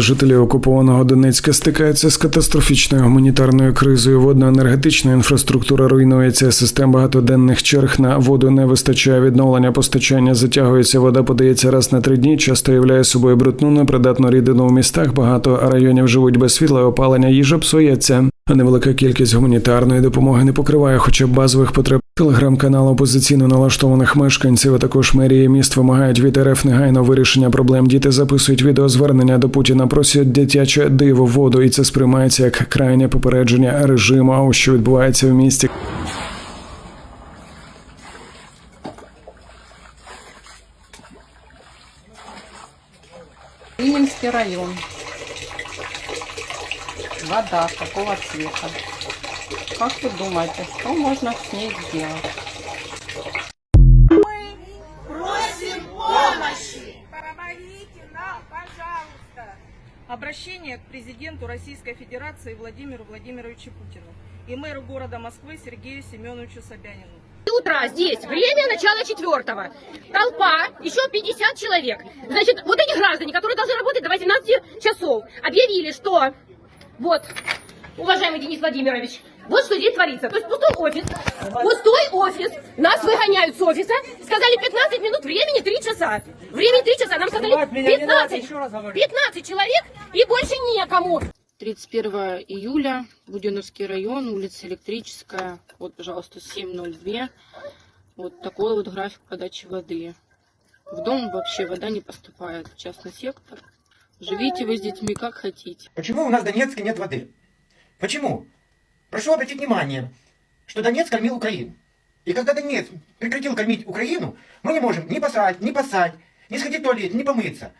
Жителі окупованого Донецька стикаються з катастрофічною гуманітарною кризою. Водно-енергетична інфраструктура руйнується. Систем багатоденних черг на воду не вистачає. Відновлення постачання затягується. Вода подається раз на три дні. Часто являє собою брудну непридатну рідину у містах. Багато районів живуть без світла. Опалення їжа псується. А невелика кількість гуманітарної допомоги не покриває хоча б базових потреб. Телеграм-канал опозиційно налаштованих мешканців, а також мерії міст вимагають від РФ негайно вирішення проблем. Діти записують відеозвернення до Путіна, просять дитяче диво воду, і це сприймається як крайнє попередження режиму, що відбувається в місті. Ленинский район. Вода такого цвета. Как вы думаете, что можно с ней сделать? Помогите нам, пожалуйста. Обращение к президенту Российской Федерации Владимиру Владимировичу Путину и мэру города Москвы Сергею Семеновичу Собянину. утра здесь, время начала четвертого. Толпа, еще 50 человек. Значит, вот эти граждане, которые должны работать до 18 часов, объявили, что вот, уважаемый Денис Владимирович, вот что здесь творится. То есть пустой офис, пустой офис, нас выгоняют с офиса, сказали 15 минут, времени 3 часа. Времени 3 часа, нам сказали 15, 15 человек и больше некому. 31 июля, Буденновский район, улица Электрическая. Вот, пожалуйста, 702. Вот такой вот график подачи воды. В дом вообще вода не поступает, в частный сектор. Живите вы с детьми как хотите. Почему у нас в Донецке нет воды? Почему? Прошу обратить внимание, что Донецк кормил Украину. И когда Донецк прекратил кормить Украину, мы не можем ни посрать, ни посать, ни сходить в туалет, ни помыться.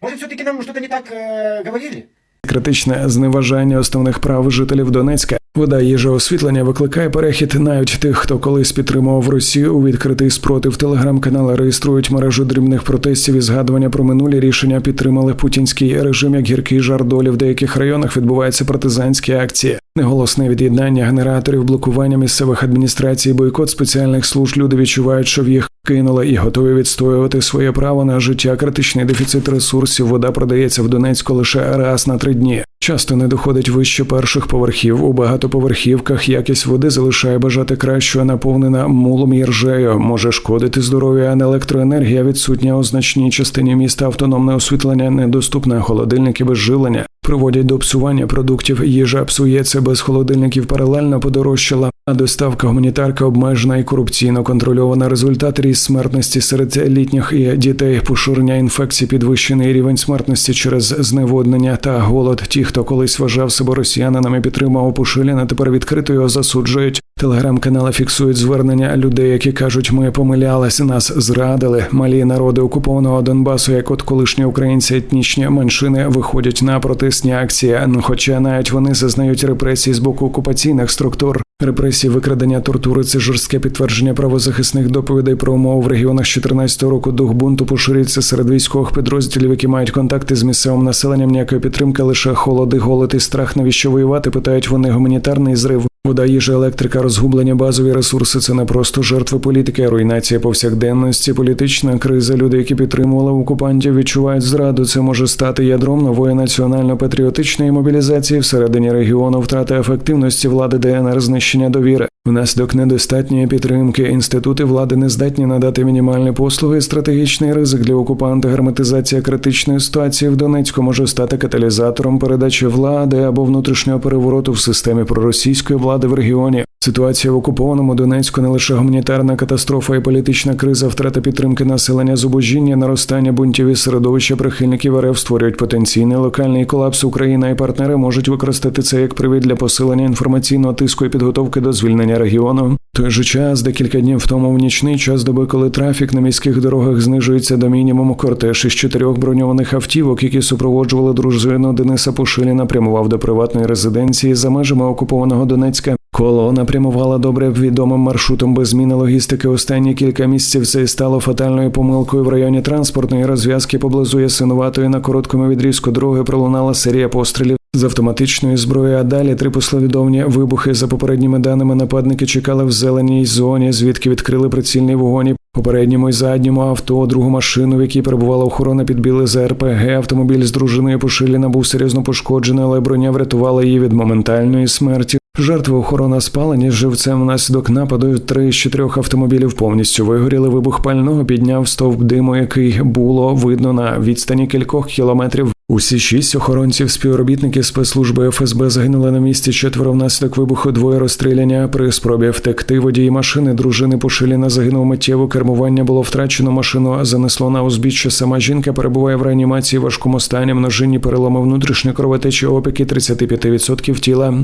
Может, все-таки нам что-то не так э, говорили? Критичне зневажання основних прав жителів Донецька. Вода, їжа, освітлення викликає перехід навіть тих, хто колись підтримував Росію у відкритий спротив. Телеграм-канали реєструють мережу дрібних протестів і згадування про минулі рішення підтримали путінський режим як гіркий жар долі. В деяких районах відбуваються партизанські акції. Неголосне від'єднання генераторів, блокування місцевих адміністрацій, бойкот спеціальних служб. Люди відчувають, що в їх кинули і готові відстоювати своє право на життя. Критичний дефіцит ресурсів. Вода продається в Донецьку лише раз на три дні. Часто не доходить вище перших поверхів. У багатоповерхівках якість води залишає бажати кращого, наповнена мулом і ржею. Може шкодити здоров'ю, а не електроенергія відсутня у значній частині міста. Автономне освітлення недоступне, холодильники без жилення. Приводять до псування продуктів. Їжа псується без холодильників паралельно подорожчала, а доставка гуманітарка обмежена і корупційно контрольована. Результат ріст смертності серед літніх і дітей, поширення інфекцій, підвищений рівень смертності через зневоднення та голод. Ті, хто колись вважав себе росіянинами, підтримав Пушиліна, тепер відкрито його засуджують. Телеграм-канали фіксують звернення людей, які кажуть, ми помилялися, нас зрадили. Малі народи окупованого Донбасу, як от колишні українці, етнічні меншини виходять на протестні акції. Ну, Хоча навіть вони зазнають репресій з боку окупаційних структур. Репресії, викрадення, тортури це жорстке підтвердження правозахисних доповідей про умови в регіонах з 14 року. Дух бунту поширюється серед військових підрозділів, які мають контакти з місцевим населенням. Ніякої підтримки, лише холоди, голод і страх. Навіщо воювати? Питають вони гуманітарний зрив. Вода, їжа, електрика, розгублення, базові ресурси це не просто жертви політики, а руйнація повсякденності, політична криза. Люди, які підтримували окупантів, відчувають зраду. Це може стати ядром нової національно-патріотичної мобілізації всередині регіону, втрата ефективності влади ДНР, знищення довіри. Внаслідок недостатньої підтримки інститути влади не здатні надати мінімальні послуги. Стратегічний ризик для окупанта, герметизація критичної ситуації в Донецьку може стати каталізатором передачі влади або внутрішнього перевороту в системі проросійської влади в регіоні. Ситуація в окупованому Донецьку не лише гуманітарна катастрофа і політична криза, втрата підтримки населення, зубожіння, наростання бунтів і середовища прихильників РФ створюють потенційний локальний колапс. Україна і партнери можуть використати це як привід для посилення інформаційного тиску і підготовки до звільнення регіону. Той же час, декілька днів тому в нічний час доби, коли трафік на міських дорогах знижується до мінімуму, кортеж із чотирьох броньованих автівок, які супроводжували дружину Дениса Пушиліна, прямував до приватної резиденції за межами окупованого Донецька. Колона прямувала добре відомим маршрутом без зміни логістики. Останні кілька місяців це і стало фатальною помилкою в районі транспортної розв'язки поблизу Ясинуватої на короткому відрізку дороги пролунала серія пострілів з автоматичної зброї. А далі три послідовні вибухи. За попередніми даними нападники чекали в зеленій зоні, звідки відкрили прицільний вогонь. і У передньому і задньому авто, другу машину, в якій перебувала охорона, підбили за РПГ. Автомобіль з дружиною Пушиліна був серйозно пошкоджений, але броня врятувала її від моментальної смерті. Жертва охорона спалені з живцем внаслідок нападу. Три з чотирьох автомобілів повністю вигоріли. Вибух пального підняв стовп диму, який було видно на відстані кількох кілометрів. Усі шість охоронців співробітники спецслужби ФСБ загинули на місці. Четверо внаслідок вибуху двоє розстріляні. При спробі втекти водії машини дружини Пушиліна загинув миттєво. Кермування було втрачено. Машину занесло на узбіччя. Сама жінка перебуває в реанімації важкому стані. Множинні переломи внутрішньої кровотечі опіки 35% тіла.